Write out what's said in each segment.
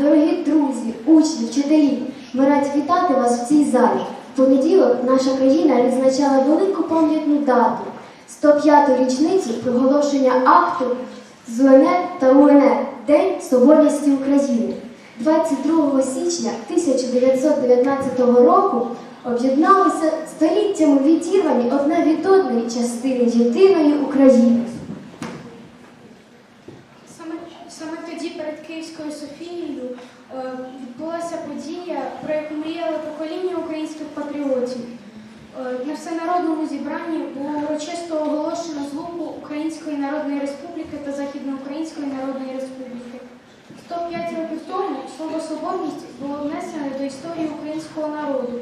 дорогі друзі, учні, вчителі! Ми раді вітати вас в цій залі. В понеділок наша країна відзначала велику пам'ятну дату 105-ту річницю проголошення акту з УНР та УНР День Соборності України. 22 січня 1919 року об'єдналися століттями відірвані одна від одної частини єдиної України. Київською Софією е, відбулася подія, про яку мріяли покоління українських патріотів. Е, на всенародному зібранні було урочисто оголошено злуку Української Народної Республіки та Західноукраїнської Народної Республіки. 105 років тому слово соборність було внесене до історії українського народу,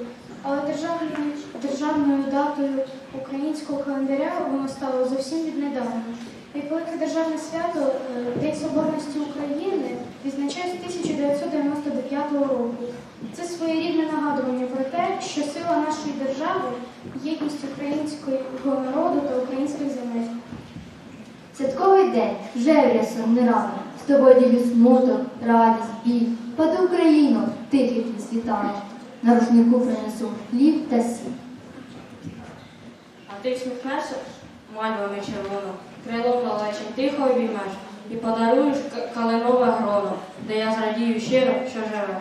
але державною, датою українського календаря воно стало зовсім віднедавна. Як велике державне свято е, День Соборності України відзначають з 1999 року. Це своєрідне нагадування про те, що сила нашої держави єдність українського народу та українських земель. Святковий день вже рясно не рано. З тобою ділю смуток, радість, біль. Пади Україну, тихий твій світанок. На рушнику принесу хліб та сіль. А ти всміхнешся мальвами червоно, крилом лалечим тихо обіймеш і подаруєш калинове гроно, де я зрадію щиро, що живе.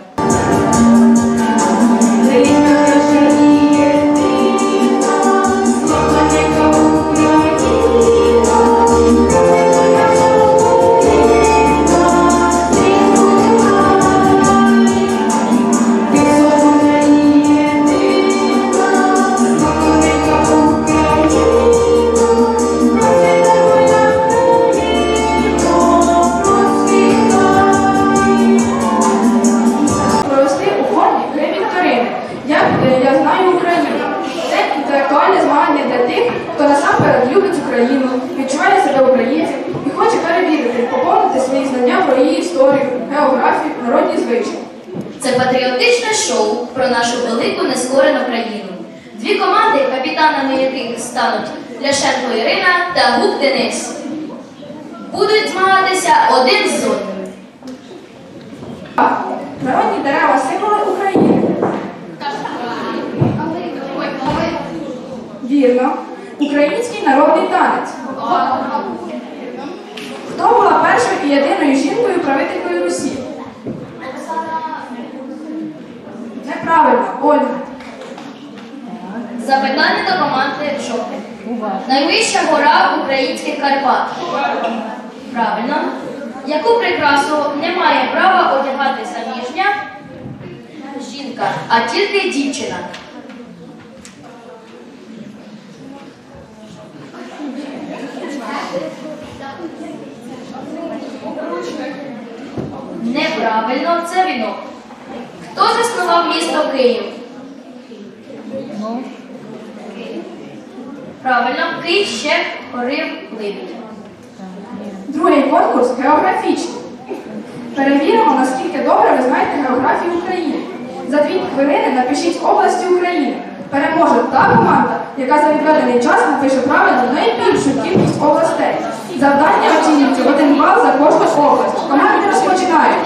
Народні. Це патріотичне шоу про нашу велику нескорену країну. Дві команди, капітанами яких стануть Ляшенко Ірина та Гук Денис, будуть змагатися один з одним. Народні дерева символи України. Вірно. Український народний танець. Хто була першою і єдиною жінкою правителькою Русі? Неправильно, Ольга. Запитання до команди жовтих. Найвища гора українських Карпат. Правильно. Яку прикрасу не має права одягати заміжня жінка, а тільки дівчина? Неправильно, це вінок. Хто заснував місто Київ? Правильно, Київ ще корив Либідь. Другий конкурс географічний. Перевіримо, наскільки добре ви знаєте географію України. За дві хвилини напишіть області України. Переможе та команда, яка за відведений час напише правильно найбільшу кількість областей. Завдання оцінюється в один бал за кожну область. Команди розпочинають.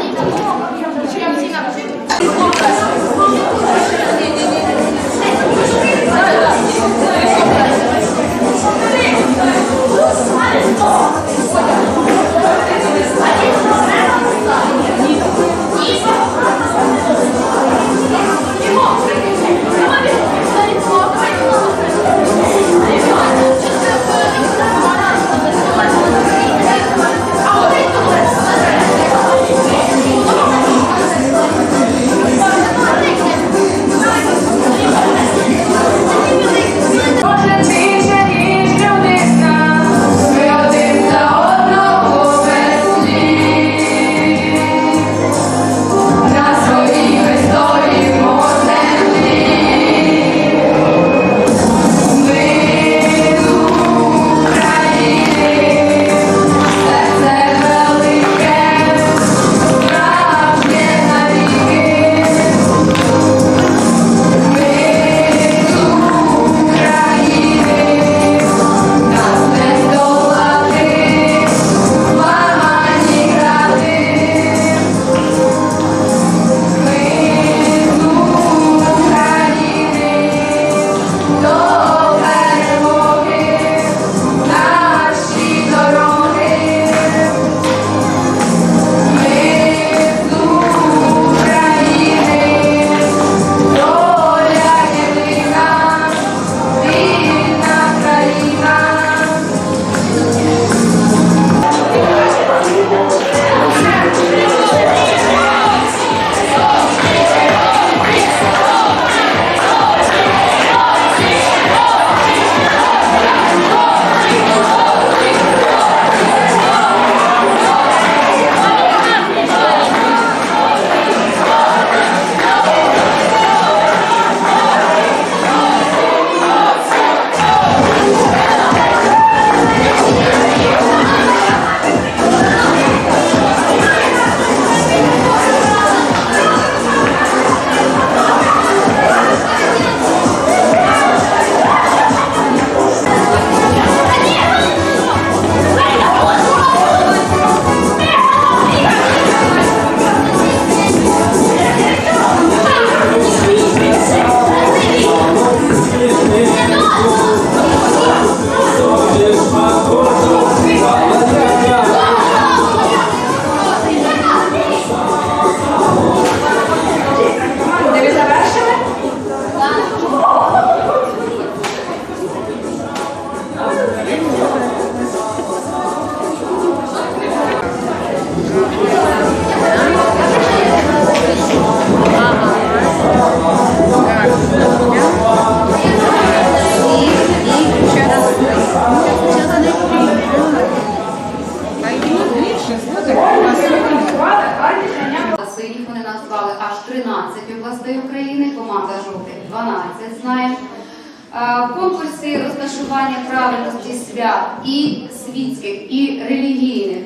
Правильності свят і світських, і релігійних.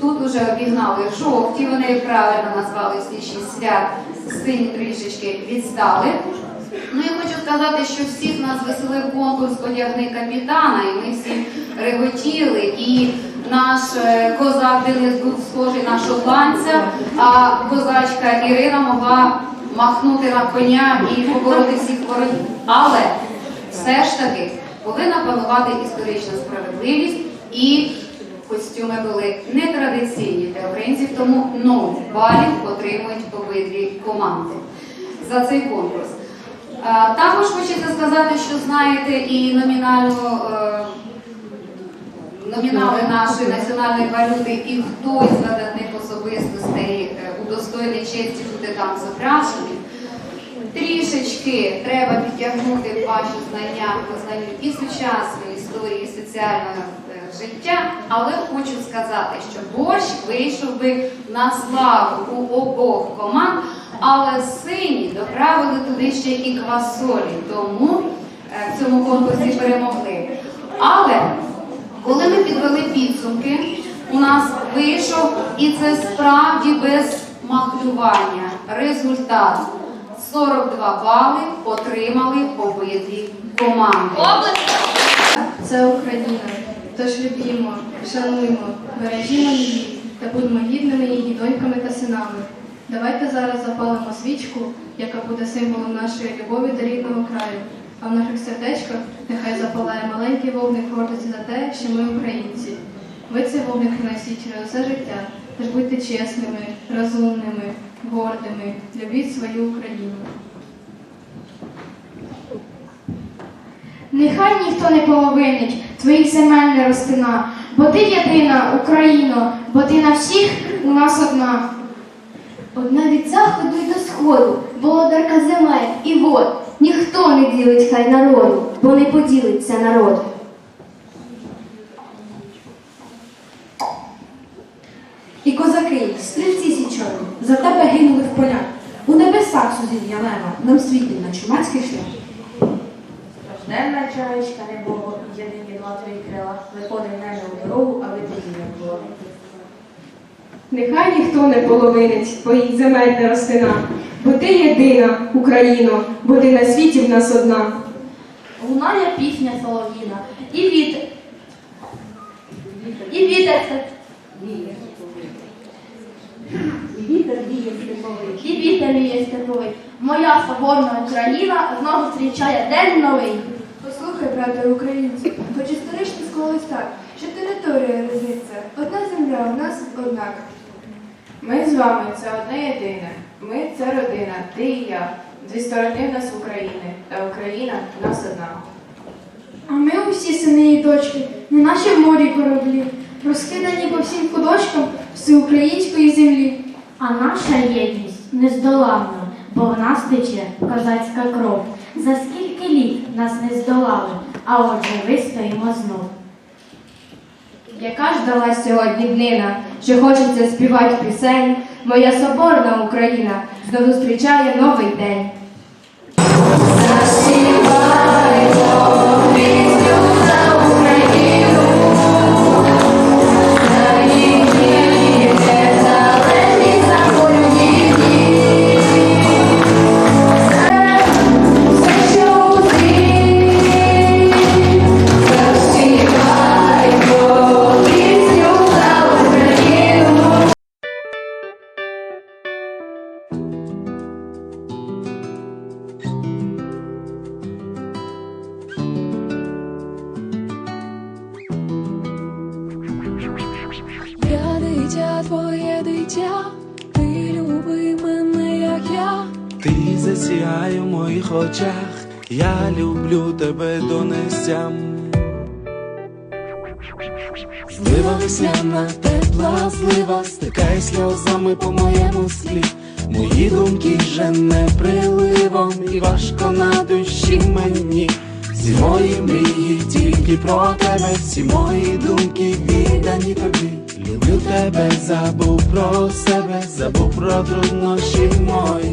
Тут уже обігнали жовті, вони правильно назвали всі свят, сині трішечки відстали. Ну я хочу сказати, що всіх нас веселив конкурс одягни капітана, і ми всі реготіли. І наш е, козак Денис був схожий на шотландця, а козачка Ірина могла махнути на коня і побороти всіх ворогів. Але все ж таки повинна панувати історична справедливість і костюми були нетрадиційні для українців, тому 0 балів отримують обидві команди за цей конкурс. Е, Також хочеться сказати, що знаєте і номінальну е, номінали нашої національної валюти, і хто із видатних особистостей е, удостоєний честі бути там зображений. Трішечки треба підтягнути ваші знання познанню і сучасної історії, соціального е, життя, але хочу сказати, що борщ вийшов би на славу у обох команд, але сині доправили туди ще і квасолі, тому е, в цьому конкурсі перемогли. Але коли ми підвели підсумки, у нас вийшов, і це справді без махлювання. Результат 42 бали отримали обидві команди. Область. Це Україна. Тож любімо, шануємо, бережімо її та будьмо гідними її доньками та синами. Давайте зараз запалимо свічку, яка буде символом нашої любові до рідного краю. А в наших сердечках нехай запалає маленький вогник гордості за те, що ми українці. Ви цей вогник носіть через усе життя, тож будьте чесними, розумними, гордими, любіть свою Україну. Нехай ніхто не половинить твоїх земель не розтина, бо ти єдина, Україно, бо ти на всіх у нас одна. Одна від заходу й до сходу, володарка земель і вод. Ніхто не ділить хай народу, бо не поділиться народ. І козаки, стрільці за тебе гинули в полях. У небесах сузір'я лева, нам світлі на чумацький шлях. Рожденна чаєчка небого, єдині два твої крила, виходить в небо у дорогу, а ви тоді не було. Нехай ніхто не половинить твоїх земель не розтина, бо ти єдина, Україно, бо ти на світі в нас одна. Лунає пісня солов'їна. І вітер. І вітер. це- І вітер віє степовий. Моя соборна Україна знову зустрічає день новий. Послухай, брате українці, хоч історично склалось так, що територія різниця. Одна земля у нас однак. Ми з вами це одне єдине. Ми це родина, ти і я. Зі сторони в нас України, та Україна в нас одна. А ми усі сини і дочки, не наші в морі кораблі, розкидані по всім куточкам всеукраїнської землі. А наша єдність нездоланна, бо в нас тече козацька кров. За скільки літ нас не здолали, а отже вистоїмо знов. Яка ж дала сьогодні днина, що хочеться співати пісень, моя соборна Україна знов зустрічає новий день. Засіяй у моїх очах, я люблю тебе до нестям. Злива весняна, тепла злива, стикає сльозами по моєму склі. Мої думки вже не приливом, і важко на душі мені. Всі мої мрії тільки про тебе, всі мої думки віддані тобі. Люблю тебе, забув про себе, забув про труднощі мої.